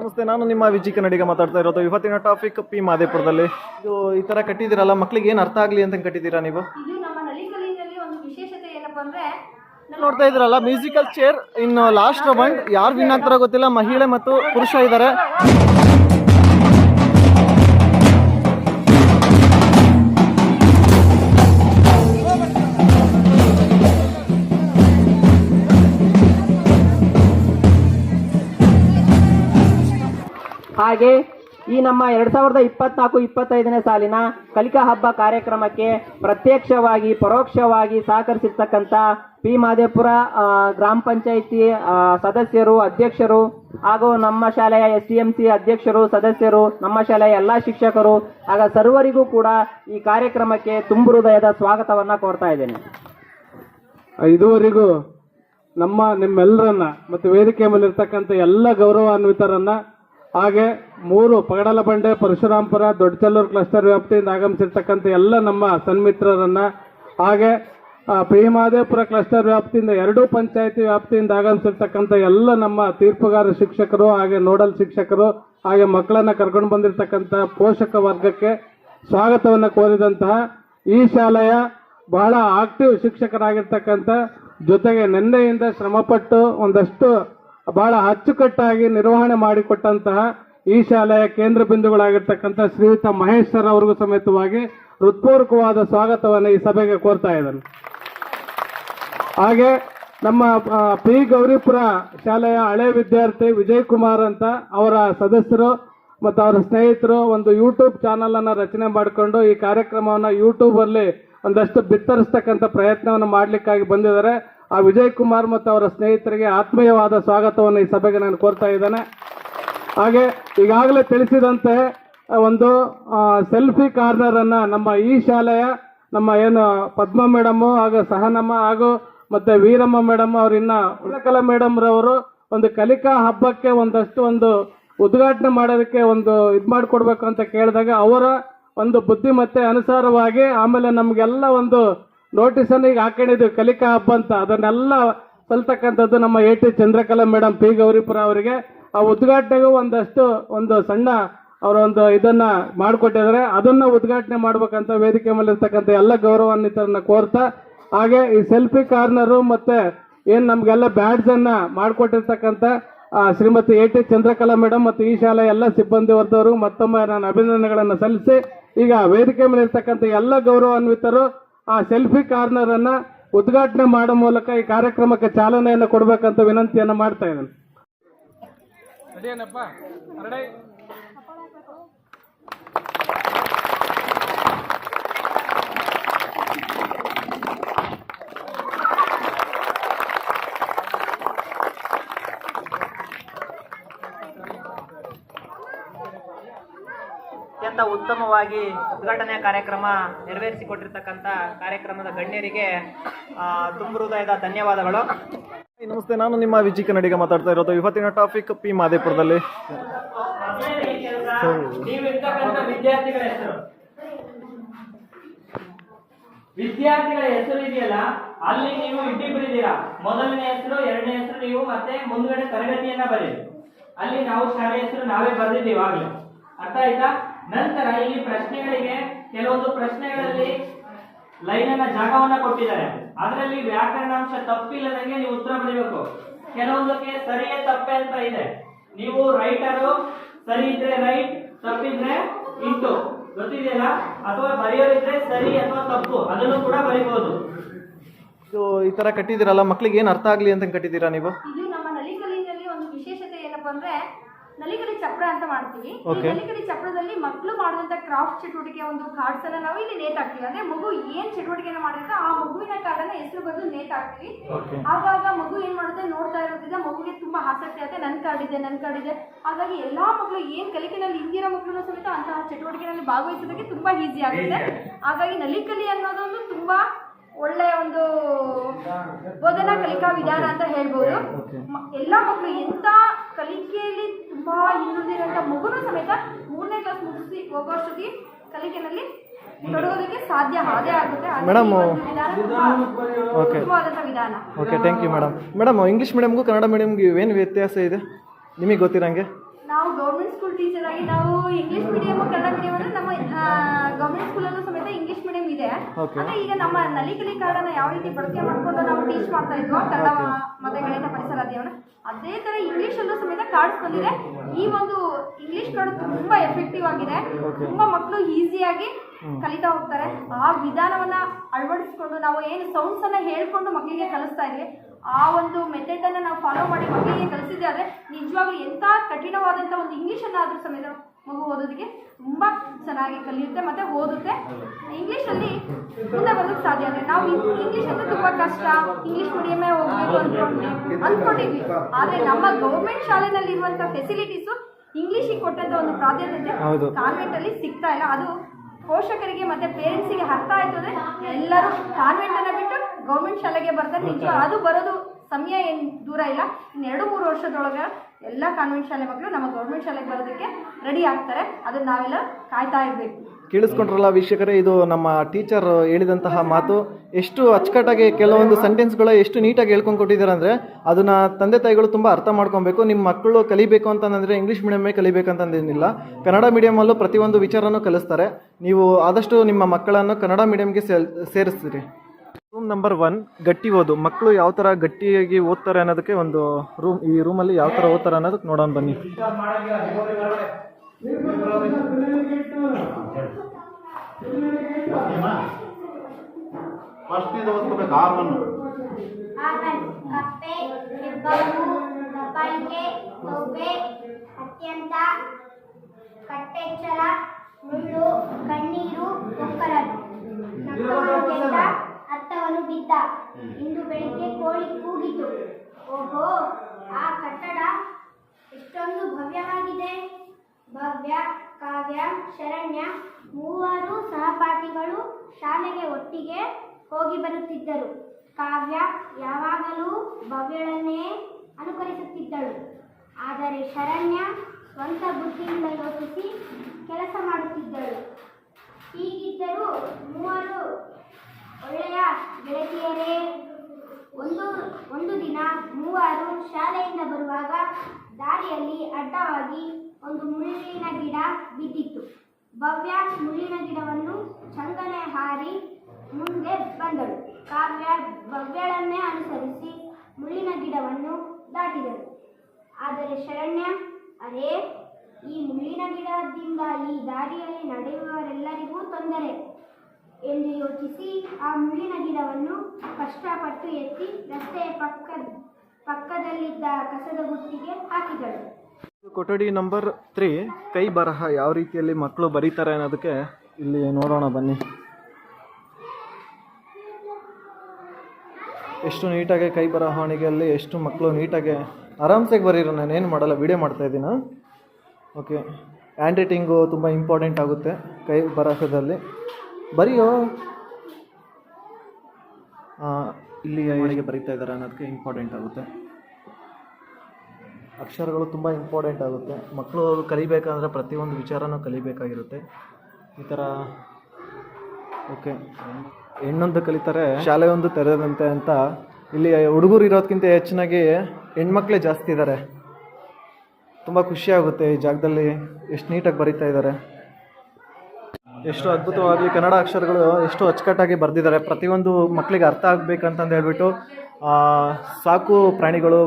ನಮಸ್ತೆ. ನಾನು ನಿಮ್ಮ ವಿಜಿ ಕನ್ನಡಿಗ ಮಾತಾಡ್ತಾ ಇರೋದು. ಇವತ್ತಿನ ಟಾಪಿಕ್ ಪಿ ಮಾದೇಪುರದಲ್ಲಿ. ಇದು ಈ ತರ ಕಟ್ಟಿದಿರಲ್ಲ ಮಕ್ಳಿಗೆ ಏನು ಅರ್ಥ ಆಗ್ಲಿ ಅಂತ ಕಟ್ಟಿದ್ದೀರಾ ನೀವು? ಇದು ನಮ್ಮ ನಲಿಕಲಿನಲ್ಲಿ ಒಂದು ವಿಶೇಷತೆ ಏನಪ್ಪಾ ಅಂದ್ರೆ ನೋಡ್ತಾ ಇದ್ರಲ್ಲ ಮ್ಯೂಸಿಕಲ್ ಚೇರ್ ಇನ್ನು ಲಾಸ್ಟ್ ರೌಂಡ್ ಯಾರು ವಿನ್ ಆಗ್ತಾರೋ ಗೊತ್ತಿಲ್ಲ ಮಹಿಳೆ ಮತ್ತು ಪುರುಷ ಇದ್ದಾರೆ. ಹಾಗೆ ಈ ನಮ್ಮ ಎರಡ್ ಸಾವಿರದ ಇಪ್ಪತ್ನಾಲ್ಕು, ಇಪ್ಪತ್ತೈದನೇ ಸಾಲಿನ ಕಲಿಕಾ ಹಬ್ಬ ಕಾರ್ಯಕ್ರಮಕ್ಕೆ ಪ್ರತ್ಯಕ್ಷವಾಗಿ, ಪರೋಕ್ಷವಾಗಿ ಸಹಕರಿಸಿರ್ತಕ್ಕಂಥ ಪಿ ಮಾದೇಪುರ ಗ್ರಾಮ ಪಂಚಾಯಿತಿ ಸದಸ್ಯರು, ಅಧ್ಯಕ್ಷರು ಹಾಗೂ ನಮ್ಮ ಶಾಲೆಯ ಎಸ್ ಡಿ ಎಂ ಸಿ ಅಧ್ಯಕ್ಷರು, ಸದಸ್ಯರು, ನಮ್ಮ ಶಾಲೆಯ ಎಲ್ಲಾ ಶಿಕ್ಷಕರು ಆಗ ಸರ್ವರಿಗೂ ಕೂಡ ಈ ಕಾರ್ಯಕ್ರಮಕ್ಕೆ ತುಂಬು ಹೃದಯದ ಸ್ವಾಗತವನ್ನ ಕೋರ್ತಾ ಇದ್ದೇನೆ. ಇದುವರೆಗೂ ನಮ್ಮ ನಿಮ್ಮೆಲ್ಲರನ್ನ ಮತ್ತು ವೇದಿಕೆ ಮೇಲೆ ಇರ್ತಕ್ಕಂಥ ಎಲ್ಲ ಗೌರವಾನ್ವಿತರನ್ನ ಹಾಗೆ ಮೂರು ಪಗಡಲ ಬಂಡೆ ಪರಶುರಾಂಪುರ ದೊಡ್ಡಚಲ್ಲೂರು ಕ್ಲಸ್ಟರ್ ವ್ಯಾಪ್ತಿಯಿಂದ ಆಗಮಿಸಿರ್ತಕ್ಕಂಥ ಎಲ್ಲ ನಮ್ಮ ಸನ್ಮಿತ್ರರನ್ನ ಹಾಗೆ ಆ, ಪ್ರೇಮಾದೇಪುರ ಕ್ಲಸ್ಟರ್ ವ್ಯಾಪ್ತಿಯಿಂದ ಎರಡೂ ಪಂಚಾಯತಿ ವ್ಯಾಪ್ತಿಯಿಂದ ಆಗಮಿಸಿರ್ತಕ್ಕಂಥ ಎಲ್ಲ ನಮ್ಮ ತೀರ್ಪುಗಾರ ಶಿಕ್ಷಕರು ಹಾಗೆ ನೋಡಲ್ ಶಿಕ್ಷಕರು ಹಾಗೆ ಮಕ್ಕಳನ್ನ ಕರ್ಕೊಂಡು ಬಂದಿರತಕ್ಕಂಥ ಪೋಷಕ ವರ್ಗಕ್ಕೆ ಸ್ವಾಗತವನ್ನು ಕೋರಿದಂತಹ ಈ ಶಾಲೆಯ ಬಹಳ ಆಕ್ಟಿವ್ ಶಿಕ್ಷಕರಾಗಿರ್ತಕ್ಕಂಥ ಜೊತೆಗೆ ನಿನ್ನೆಯಿಂದ ಶ್ರಮಪಟ್ಟು ಒಂದಷ್ಟು ಬಹಳ ಅಚ್ಚುಕಟ್ಟಾಗಿ ನಿರ್ವಹಣೆ ಮಾಡಿಕೊಟ್ಟಂತಹ ಈ ಶಾಲೆಯ ಕೇಂದ್ರ ಬಿಂದುಗಳಾಗಿರ್ತಕ್ಕಂಥ ಶ್ರೀಯುತ ಮಹೇಶ್ ಸರ್ ಅವ್ರಿಗೂ ಸಮೇತವಾಗಿ ಹೃತ್ಪೂರ್ವಕವಾದ ಸ್ವಾಗತವನ್ನು ಈ ಸಭೆಗೆ ಕೋರ್ತಾ ಇದ್ದಾನೆ. ಹಾಗೆ ನಮ್ಮ ಪಿ. ಗೌರಿಪುರ ಶಾಲೆಯ ಹಳೆ ವಿದ್ಯಾರ್ಥಿ ವಿಜಯ್ ಕುಮಾರ್ ಅಂತ ಅವರ ಸದಸ್ಯರು ಮತ್ತು ಅವರ ಸ್ನೇಹಿತರು ಒಂದು ಯೂಟ್ಯೂಬ್ ಚಾನಲ್ ಅನ್ನ ರಚನೆ ಮಾಡಿಕೊಂಡು ಈ ಕಾರ್ಯಕ್ರಮವನ್ನು ಯೂಟ್ಯೂಬ್ ಅಲ್ಲಿ ಒಂದಷ್ಟು ಬಿತ್ತರಿಸ್ತಕ್ಕಂಥ ಪ್ರಯತ್ನವನ್ನು ಮಾಡಲಿಕ್ಕಾಗಿ ಬಂದಿದ್ದಾರೆ. ಆ ವಿಜಯ್ ಕುಮಾರ್ ಮತ್ತು ಅವರ ಸ್ನೇಹಿತರಿಗೆ ಆತ್ಮೀಯವಾದ ಸ್ವಾಗತವನ್ನು ಈ ಸಭೆಗೆ ನಾನು ಕೋರ್ತಾ ಇದ್ದೇನೆ. ಹಾಗೆ ಈಗಾಗಲೇ ತಿಳಿಸಿದಂತೆ ಒಂದು ಸೆಲ್ಫಿ ಕಾರ್ನರ್ ಅನ್ನ ನಮ್ಮ ಈ ಶಾಲೆಯ ನಮ್ಮ ಏನು ಪದ್ಮ ಮೇಡಮ್ ಹಾಗೂ ಸಹನಮ್ಮ ಹಾಗೂ ಮತ್ತೆ ವೀರಮ್ಮ ಮೇಡಮ್ ಅವರಿನ್ನ ಇನ್ನ ಉಳ್ಳಕಲ ಮೇಡಮ್ ರವರು ಒಂದು ಕಲಿಕಾ ಹಬ್ಬಕ್ಕೆ ಒಂದಷ್ಟು ಒಂದು ಉದ್ಘಾಟನೆ ಮಾಡೋದಕ್ಕೆ ಒಂದು ಇದ್ ಮಾಡಿಕೊಡ್ಬೇಕು ಅಂತ ಕೇಳಿದಾಗ ಅವರ ಒಂದು ಬುದ್ಧಿಮತ್ತೆ ಅನುಸಾರವಾಗಿ ಆಮೇಲೆ ನಮಗೆಲ್ಲ ಒಂದು ನೋಟಿಸ್ ಅನ್ನು ಈಗ ಹಾಕೊಂಡಿದ್ದು ಕಲಿಕಾ ಹಬ್ಬ ಅಂತ. ಅದನ್ನೆಲ್ಲ ಕಲ್ತಕ್ಕಂಥದ್ದು ನಮ್ಮ A T Chandrakala madam P Gauripura ಅವರಿಗೆ. ಆ ಉದ್ಘಾಟನೆಗೂ ಒಂದಷ್ಟು, ಒಂದು ಸಣ್ಣ ಅವರ ಒಂದು ಇದನ್ನ ಮಾಡಿಕೊಟ್ಟಿದ್ದಾರೆ. ಅದನ್ನ ಉದ್ಘಾಟನೆ ಮಾಡ್ಬೇಕಂತ ವೇದಿಕೆ ಮೇಲೆ ಇರ್ತಕ್ಕಂಥ ಎಲ್ಲ ಗೌರವಾನ್ವಿತರನ್ನ ಕೋರ್ತಾ, ಹಾಗೆ ಈ ಸೆಲ್ಫಿ ಕಾರ್ನರು ಮತ್ತೆ ಏನು ನಮಗೆಲ್ಲ ಬ್ಯಾಡ್ಜ್ ಅನ್ನ ಮಾಡಿಕೊಟ್ಟಿರ್ತಕ್ಕಂಥ Shrimati A T Chandrakala madam ಮತ್ತು ಈ ಶಾಲೆಯ ಎಲ್ಲ ಸಿಬ್ಬಂದಿ ವರ್ಗದವರು ಮತ್ತೊಮ್ಮೆ ನಾನು ಅಭಿನಂದನೆಗಳನ್ನು ಸಲ್ಲಿಸಿ, ಈಗ ವೇದಿಕೆ ಮೇಲೆ ಇರ್ತಕ್ಕಂಥ ಎಲ್ಲ ಗೌರವಾನ್ವಿತರು ಆ ಸೆಲ್ಫಿ ಕಾರ್ನರ್ ಅನ್ನ ಉದ್ಘಾಟನೆ ಮಾಡೋ ಮೂಲಕ ಈ ಕಾರ್ಯಕ್ರಮಕ್ಕೆ ಚಾಲನೆಯನ್ನು ಕೊಡಬೇಕಂತ ವಿನಂತಿಯನ್ನು ಮಾಡ್ತಾ ಇದ್ದೇನೆ ಅತ್ಯಂತ ಉತ್ತಮವಾಗಿ ಉದ್ಘಾಟನೆ ಕಾರ್ಯಕ್ರಮ ನೆರವೇರಿಸಿಕೊಟ್ಟಿರ್ತಕ್ಕಂಥ ಕಾರ್ಯಕ್ರಮದ ಗಣ್ಯರಿಗೆ ತುಂಬ ಹೃದಯದ ಧನ್ಯವಾದಗಳು. ನಮಸ್ತೆ. ನಾನು ನಿಮ್ಮ ವಿಜಿ ಕನ್ನಡಿಗ ಮಾತಾಡ್ತಾ ಇರೋದು ಇವತ್ತಿನ ಟಾಪಿಕ್ ಪಿ ಮಾದೇಪುರದಲ್ಲಿ. ವಿದ್ಯಾರ್ಥಿಗಳ ಹೆಸರು? ವಿದ್ಯಾರ್ಥಿಗಳ ಹೆಸರು ಇದೆಯಲ್ಲ ಅಲ್ಲಿ ನೀವು ಇಟ್ಟಿಬ್ಬರಿದ್ದೀರಾ ಮೊದಲನೇ ಹೆಸರು ಎರಡನೇ ಹೆಸರು ನೀವು ಮತ್ತೆ ಮುಂದ್ಗಡೆ ತರಗತಿಯನ್ನ ಬರೀರಿ. ಅಲ್ಲಿ ನಾವು ಶಾಲೆ ಹೆಸರು ನಾವೇ ಬರೆದಿದ್ದೀವಿ ಆಗ್ಲೇ. ಅರ್ಥ ಆಯ್ತಾ? ನಂತರ ಇಲ್ಲಿ ಪ್ರಶ್ನೆಗಳಿಗೆ ಕೆಲವೊಂದು ಪ್ರಶ್ನೆಗಳಲ್ಲಿ ಲೈನ್ ಅನ್ನ ಜಾಗವನ್ನ ಕೊಟ್ಟಿದ್ದಾರೆ. ಅದರಲ್ಲಿ ವ್ಯಾಕರಣಾಂಶ ತಪ್ಪಿಲ್ಲದಂಗೆ ನೀವು ಉತ್ತರ ಬರೀಬೇಕು ಕೆಲವೊಂದಕ್ಕೆ ಸರಿಯೇ ತಪ್ಪೆ ಅಂತ ಇದೆ. ನೀವು ರೈಟರು ಸರಿ ಇದ್ರೆ ರೈಟ್ ತಪ್ಪಿದ್ರೆ ಇಂಟು ಗೊತ್ತಿದೆಯಲ್ಲ? ಅಥವಾ ಬರೆಯೋರಿದ್ರೆ ಸರಿ ಅಥವಾ ತಪ್ಪು ಅದನ್ನು ಕೂಡ ಬರೀಬಹುದು ಇದು ಈ ತರ ಕಟ್ಟಿದಿರಲ್ಲ ಮಕ್ಕಳಿಗೆ ಏನು ಅರ್ಥ ಆಗ್ಲಿ ಅಂತ ಕಟ್ಟಿದ್ದೀರಾ ನೀವು? ಇದು ನಮ್ಮ ನಲಿಕಲಿನಲ್ಲಿ ಒಂದು ವಿಶೇಷತೆ ಏನಪ್ಪಾ ಅಂದ್ರೆ ನಲಿಕಲಿ ಚಪ್ರ ಅಂತ ಮಾಡ್ತೀವಿ. ಈ Okay. ಚಪ್ರದಲ್ಲಿ ಮಕ್ಕಳು ಮಾಡುವಂತ ಕ್ರಾಫ್ಟ್ ಚಟುವಟಿಕೆ ಒಂದು ಕಾರ್ಡ್ಸ್ ಅನ್ನ ನಾವು ಇಲ್ಲಿ ನೇತಾಕ್ತೀವಿ. ಅಂದ್ರೆ ಮಗು ಏನ್ ಚಟುವಟಿಕೆನ ಮಾಡಿದ್ರೆ ಆ ಮಗುವಿನ ಕಾರ್ಡನ್ನ ಹೆಸರು ಬರೆದು ನೇತಾಕ್ತೀವಿ. ಆವಾಗ ಮಗು ಏನ್ ಮಾಡುತ್ತೆ ನೋಡ್ತಾ ಇರೋದ್ರಿಂದ ಮಗುಗೆ ತುಂಬಾ ಆಸಕ್ತಿ ಆಗುತ್ತೆ. ನನ್ ಕಾರ್ಡ್ ಇದೆ ನನ್ ಕಾರ್ಡ್ ಇದೆ. ಹಾಗಾಗಿ ಎಲ್ಲಾ ಮಕ್ಕಳು ಏನ್ ಕಲಿಕೆನಲ್ಲಿ ಹಿಂದಿರೋ ಮಕ್ಕಳು ಸಮೇತ ಅಂತಹ ಚಟುವಟಿಕೆಗಳಲ್ಲಿ ಭಾಗವಹಿಸೋದಕ್ಕೆ ತುಂಬಾ ಈಸಿ ಆಗುತ್ತೆ. ಹಾಗಾಗಿ ನಲಿಕಲಿ ಅನ್ನೋದೊಂದು ತುಂಬಾ ಒಳ್ಳೆಯ ಒಂದು ಬೋಧನಾ ಕಲಿಕಾ ವಿಧಾನ ಅಂತ ಹೇಳ್ಬೋದು. ಎಲ್ಲ ಮಕ್ಕಳು ಎಂತ ಕಲಿಕೆಯಲ್ಲಿ ತುಂಬಾ ಹಿಂದುಳಿದಿರುವಂತ ಮಗುನ ಸಮೇತ ಮೂರನೇ ಕ್ಲಾಸ್ ಮುಗಿಸಿ ಹೋಗೋಷ್ಟೊತ್ತಿಗೆ ಕಲಿಕೆನಲ್ಲಿ ತೊಡಗೋದಕ್ಕೆ ಸಾಧ್ಯ ಅದೇ ಆಗುತ್ತೆ. ಮೇಡಮ್ Madam, ವಿಧಾನ okay thank you madam madam English ಮೀಡಿಯಮ್ಗೂ Kannada ಮೀಡಿಯಮ್ಗೂ ಏನು ವ್ಯತ್ಯಾಸ ಇದೆ? ನಿಮಗೆ ಗೊತ್ತಿರಂಗೆ? ನಾವು ಗೌರ್ಮೆಂಟ್ ಸ್ಕೂಲ್ ಟೀಚರ್ ಆಗಿ ನಾವು ಇಂಗ್ಲೀಷ್ ಮೀಡಿಯಂ ಕನ್ನಡ ಮೀಡಿಯಂ ಅಂದ್ರೆ ನಮ್ಮ ಗೌರ್ಮೆಂಟ್ ಸ್ಕೂಲಲ್ಲೂ ಸಮೇತ ಇಂಗ್ಲಿಷ್ ಮೀಡಿಯಂ ಇದೆ Okay. ಅಂದ್ರೆ ಈಗ ನಮ್ಮ ನಲಿಕಲಿ ಕಾರ್ಡನ್ನ ಯಾವ ರೀತಿ ಬಳಕೆ ಮಾಡ್ಕೊಂಡು ನಾವು ಟೀಚ್ ಮಾಡ್ತಾ ಇದ್ವೋ ಕನ್ನಡ ಮತ್ತೆ ಗಣಿತ ಪರಿಸರ ಅದೇವನ ಅದೇ ತರ ಇಂಗ್ಲಿಷ್ ಅಲ್ಲೂ ಸಮೇತ ಕಾರ್ಡ್ಸ್ ಬಂದಿದೆ. ಈ ಒಂದು ಇಂಗ್ಲಿಷ್ ಕಾರ್ಡ್ ತುಂಬಾ ಎಫೆಕ್ಟಿವ್ ಆಗಿದೆ. ತುಂಬಾ ಮಕ್ಕಳು ಈಸಿಯಾಗಿ ಕಲಿತಾ ಹೋಗ್ತಾರೆ. ಆ ವಿಧಾನವನ್ನ ಅಳವಡಿಸ್ಕೊಂಡು ನಾವು ಏನು ಸೌಂಡ್ಸ್ ಅನ್ನ ಹೇಳ್ಕೊಂಡು ಮಕ್ಕಳಿಗೆ ಕಲಿಸ್ತಾ ಇದ್ವಿ. ಆ ಒಂದು ಮೆಥಡ್ ಅನ್ನ ನಾವು ಫಾಲೋ ಮಾಡಿ ಮಕ್ಕಳಿಗೆ ಕಲಿಸಿದ್ದೆ ಆದ್ರೆ ನಿಜವಾಗ್ಲೂ ಎಂತ ಕಠಿಣವಾದಂತ ಒಂದು ಇಂಗ್ಲಿಷ್ ಅನ್ನ ಆದ್ರೂ ಸಮೇತ ಮಗು ಓದೋದಕ್ಕೆ ತುಂಬಾ ಚೆನ್ನಾಗಿ ಕಲಿಯುತ್ತೆ ಮತ್ತೆ ಓದುತ್ತೆ. ಇಂಗ್ಲಿಷ್ ಅಲ್ಲಿ ಮುಂದೆ ಬರೋದಕ್ಕೆ ಸಾಧ್ಯ ಆಗುತ್ತೆ ನಾವು ಇಂಗ್ಲಿಷ್ ಅಂತ ತುಂಬಾ ಕಷ್ಟ. ಇಂಗ್ಲಿಷ್ ಮೀಡಿಯಮೇ ಹೋಗ್ಬೇಕು ಅನ್ಕೊಂಡ್ವಿ ಅಂದ್ಕೊಂಡಿದ್ವಿ ಆದರೆ ನಮ್ಮ ಗೌರ್ಮೆಂಟ್ ಶಾಲೆನಲ್ಲಿ ಇರುವಂತ ಫೆಸಿಲಿಟೀಸು ಇಂಗ್ಲೀಷಿಗೆ ಕೊಟ್ಟಂಥ ಒಂದು ಪ್ರಾಧಾನ್ಯತೆ ಕಾನ್ವೆಂಟಲ್ಲಿ ಕಾನ್ವೆಂಟ್ ಅಲ್ಲಿ ಸಿಗ್ತಾ ಇಲ್ಲ. ಅದು ಪೋಷಕರಿಗೆ ಮತ್ತೆ ಪೇರೆಂಟ್ಸಿಗೆ ಅರ್ಥ ಆಯ್ತು ಅಂದ್ರೆ ಎಲ್ಲರೂ ಕಾನ್ವೆಂಟ್ ಅನ್ನ ಬಿಟ್ಟು ಗೌರ್ಮೆಂಟ್ ಶಾಲೆಗೆ ಬರ್ತಾರೆ ನಿಜ ಅದು ಬರೋದು ಸಮಯ ಏನು ದೂರ ಇಲ್ಲ. ಇನ್ನು ಎರಡು ಮೂರು ವರ್ಷದೊಳಗೆ ಎಲ್ಲ ಕಾನ್ವೆಂಟ್ ಶಾಲೆ ಮಕ್ಕಳು ನಮ್ಮ ಗೌರ್ಮೆಂಟ್ ಶಾಲೆಗೆ ಬರೋದಕ್ಕೆ ರೆಡಿ ಆಗ್ತಾರೆ, ಅದನ್ನ ನಾವೆಲ್ಲ ಕಾಯ್ತಾ ಇರ್ಬೇಕು. ಕೇಳಿಸ್ಕೊಂಡ್ರಲ್ಲ ವೀಕ್ಷಕರೇ, ಇದು ನಮ್ಮ ಟೀಚರ್ ಹೇಳಿದಂತಹ ಮಾತು. ಎಷ್ಟು ಅಚ್ಚುಕಟ್ಟಾಗಿ ಕೆಲವೊಂದು ಸೆಂಟೆನ್ಸ್ಗಳು ಎಷ್ಟು ನೀಟಾಗಿ ಹೇಳ್ಕೊಂಡು ಕೊಟ್ಟಿದ್ದಾರೆ ಅಂದರೆ, ಅದನ್ನು ತಂದೆ ತಾಯಿಗಳು ತುಂಬ ಅರ್ಥ ಮಾಡ್ಕೊಬೇಕು. ನಿಮ್ಮ ಮಕ್ಕಳು ಕಲಿಬೇಕು ಅಂತಂದರೆ ಇಂಗ್ಲೀಷ್ ಮೀಡಿಯಮ್ಮೇ ಕಲಿಬೇಕಂತಂದೇನಿಲ್ಲ ಕನ್ನಡ ಮೀಡಿಯಮಲ್ಲೂ ಪ್ರತಿಯೊಂದು ವಿಚಾರನೂ ಕಲಿಸ್ತಾರೆ. ನೀವು ಆದಷ್ಟು ನಿಮ್ಮ ಮಕ್ಕಳನ್ನು ಕನ್ನಡ ಮೀಡಿಯಮ್ಗೆ ಸೇರಿಸ್ತೀರಿ. ರೂಮ್ ನಂಬರ್ ಒನ್ ಗಟ್ಟಿ ಓದು. ಮಕ್ಕಳು ಯಾವ ಥರ ಗಟ್ಟಿಯಾಗಿ ಓದ್ತಾರೆ ಅನ್ನೋದಕ್ಕೆ ಒಂದು ರೂಮ್ ಈ ರೂಮಲ್ಲಿ ಯಾವ ಥರ ಓದ್ತಾರೆ ಅನ್ನೋದಕ್ಕೆ ನೋಡೋಣ ಬನ್ನಿ. ಫಸ್ಟ್ ಇದು ಓದ್ಕೋಬೇಕು ಆರ್ವನ್ನು ಕಪ್ಪೆ ಹೆಬ್ಬಾವು ದಬ್ಬಾಳಿಕೆ ತೊಬ್ಬೆ ಅತ್ಯಂತ, ಕಟ್ಟೆಚ್ಚರ, ಮುಳ್ಳು, ಕಣ್ಣೀರು ಒಕ್ಕಲನು ನಕ್ಕವನು ಅತ್ತವನು ಬಿದ್ದ. ಇಂದು ಬೆಳಿಗ್ಗೆ ಕೋಳಿ ಕೂಗಿತು. ಓಹೋ, ಆ ಕಟ್ಟಡ ಎಷ್ಟೊಂದು ಭವ್ಯವಾಗಿದೆ. ಭವ್ಯ ಕಾವ್ಯ, ಶರಣ್ಯ ಮೂವರು ಸಹಪಾಠಿಗಳು ಶಾಲೆಗೆ ಒಟ್ಟಿಗೆ ಹೋಗಿ ಬರುತ್ತಿದ್ದರು. ಕಾವ್ಯ ಯಾವಾಗಲೂ ಭವ್ಯಳನ್ನೇ ಅನುಕರಿಸುತ್ತಿದ್ದಳು. ಆದರೆ ಶರಣ್ಯ ಸ್ವಂತ ಬುದ್ಧಿಯಿಂದ ಯೋಚಿಸಿ ಕೆಲಸ ಮಾಡುತ್ತಿದ್ದಳು. ಹೀಗಿದ್ದರೂ ಮೂವರು ಒಳ್ಳೆಯ ಗೆಳತಿಯರೇ, ಒಂದು ಒಂದು ದಿನ ಮೂವರು ಶಾಲೆಯಿಂದ ಬರುವಾಗ ದಾರಿಯಲ್ಲಿ ಅಡ್ಡವಾಗಿ ಒಂದು ಮುಳ್ಳಿನ ಗಿಡ ಬಿದ್ದಿತ್ತು. ಭವ್ಯ ಮುಳ್ಳಿನ ಗಿಡವನ್ನು ಚಂದನೆ ಹಾರಿ ಮುಂದೆ ಬಂದಳು. ಕಾವ್ಯ ಭವ್ಯಳನ್ನೇ ಅನುಸರಿಸಿ ಮುಳ್ಳಿನ ಗಿಡವನ್ನು ದಾಟಿದಳು. ಆದರೆ ಶರಣ್ಯ, ಅರೇ, ಈ ಮುಳ್ಳಿನ ಗಿಡದಿಂದ ಈ ದಾರಿಯಲ್ಲಿ ನಡೆಯುವವರೆಲ್ಲರಿಗೂ ತೊಂದರೆ. ಎಂದು ಯೋಚಿಸಿ ಆ ಮುಳ್ಳಿನ ಗಿಡವನ್ನು ಕಷ್ಟಪಟ್ಟು ಎತ್ತಿ ರಸ್ತೆಯ ಪಕ್ಕ, ಪಕ್ಕದಲ್ಲಿದ್ದ ಕಸದ ಗುಟ್ಟಿಗೆ ಹಾಕಿದಳು. ಕೊಠಡಿ ನಂಬರ್ ತ್ರೀ, ಕೈ ಬರಹ ಯಾವ ರೀತಿಯಲ್ಲಿ ಮಕ್ಕಳು ಬರೀತಾರೆ ಅನ್ನೋದಕ್ಕೆ ಇಲ್ಲಿ ನೋಡೋಣ ಬನ್ನಿ. ಎಷ್ಟು ನೀಟಾಗಿ ಕೈ ಬರಹಣಿಗೆಯಲ್ಲಿ ಎಷ್ಟು ಮಕ್ಕಳು ನೀಟಾಗಿ ಆರಾಮ್ಸಾಗಿ ಬರೀರೋ ನಾನೇನು ಮಾಡಲ್ಲ ವಿಡಿಯೋ ಮಾಡ್ತಾ ಇದ್ದೀನ? ಓಕೆ ಹ್ಯಾಂಡ್ ರೈಟಿಂಗು ತುಂಬ ಇಂಪಾರ್ಟೆಂಟ್ ಆಗುತ್ತೆ ಕೈ ಬರಹದಲ್ಲಿ. ಬರೆಯೋ ಇಲ್ಲಿ ಹೇಗೆ ಬರೀತಾ ಇದ್ದಾರೆ ಅನ್ನೋದಕ್ಕೆ ಇಂಪಾರ್ಟೆಂಟ್ ಆಗುತ್ತೆ. ಅಕ್ಷರಗಳು ತುಂಬ ಇಂಪಾರ್ಟೆಂಟ್ ಆಗುತ್ತೆ. ಮಕ್ಕಳು ಕಲಿಬೇಕಂದ್ರೆ ಪ್ರತಿಯೊಂದು ವಿಚಾರನೂ ಕಲಿಬೇಕಾಗಿರುತ್ತೆ. ಈ ಥರ ಓಕೆ ಹೆಣ್ಣೊಂದು ಕಲಿತಾರೆ, ಶಾಲೆಯೊಂದು ತೆರೆದಂತೆ ಅಂತ. ಇಲ್ಲಿ ಹುಡುಗರು ಇರೋದಕ್ಕಿಂತ ಹೆಚ್ಚಿನಾಗಿ ಹೆಣ್ಮಕ್ಳೇ ಜಾಸ್ತಿ ಇದ್ದಾರೆ ತುಂಬ ಖುಷಿಯಾಗುತ್ತೆ ಈ ಜಾಗದಲ್ಲಿ ಎಷ್ಟು ನೀಟಾಗಿ ಬರೀತಾ ಇದ್ದಾರೆ ಎಷ್ಟು ಅದ್ಭುತವಾಗಿ ಕನ್ನಡ ಅಕ್ಷರಗಳು ಎಷ್ಟು ಅಚ್ಚುಕಟ್ಟಾಗಿ ಬರೆದಿದ್ದಾರೆ. ಪ್ರತಿಯೊಂದು ಮಕ್ಕಳಿಗೆ ಅರ್ಥ ಆಗಬೇಕಂತಂದು ಹೇಳ್ಬಿಟ್ಟು ಸಾಕು ಪ್ರಾಣಿಗಳು